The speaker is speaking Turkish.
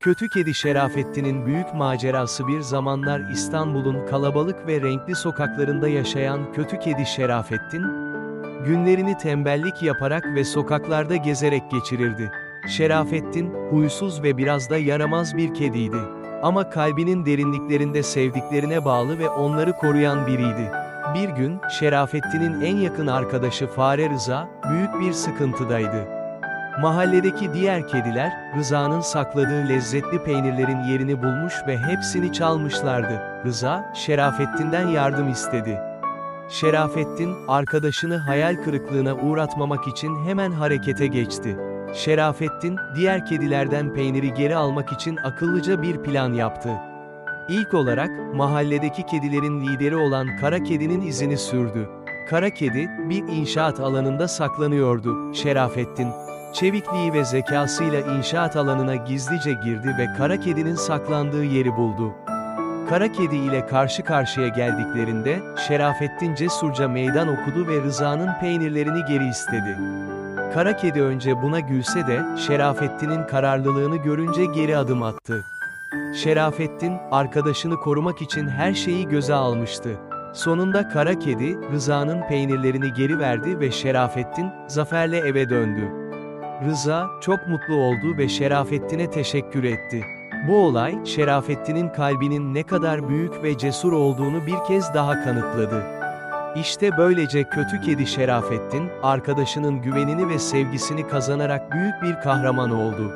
Kötü Kedi Şerafettin'in büyük macerası bir zamanlar İstanbul'un kalabalık ve renkli sokaklarında yaşayan Kötü Kedi Şerafettin, günlerini tembellik yaparak ve sokaklarda gezerek geçirirdi. Şerafettin, huysuz ve biraz da yaramaz bir kediydi. Ama kalbinin derinliklerinde sevdiklerine bağlı ve onları koruyan biriydi. Bir gün, Şerafettin'in en yakın arkadaşı Fare Rıza, büyük bir sıkıntıdaydı. Mahalledeki diğer kediler, Rıza'nın sakladığı lezzetli peynirlerin yerini bulmuş ve hepsini çalmışlardı. Rıza, Şerafettin'den yardım istedi. Şerafettin, arkadaşını hayal kırıklığına uğratmamak için hemen harekete geçti. Şerafettin, diğer kedilerden peyniri geri almak için akıllıca bir plan yaptı. İlk olarak, mahalledeki kedilerin lideri olan Kara Kedi'nin izini sürdü. Kara Kedi, bir inşaat alanında saklanıyordu. Şerafettin, çevikliği ve zekasıyla inşaat alanına gizlice girdi ve Kara Kedi'nin saklandığı yeri buldu. Kara Kedi ile karşı karşıya geldiklerinde, Şerafettin cesurca meydan okudu ve Rıza'nın peynirlerini geri istedi. Kara Kedi önce buna gülse de, Şerafettin'in kararlılığını görünce geri adım attı. Şerafettin, arkadaşını korumak için her şeyi göze almıştı. Sonunda Kara Kedi, Rıza'nın peynirlerini geri verdi ve Şerafettin, zaferle eve döndü. Rıza, çok mutlu oldu ve Şerafettin'e teşekkür etti. Bu olay, Şerafettin'in kalbinin ne kadar büyük ve cesur olduğunu bir kez daha kanıtladı. İşte böylece kötü kedi Şerafettin, arkadaşının güvenini ve sevgisini kazanarak büyük bir kahraman oldu.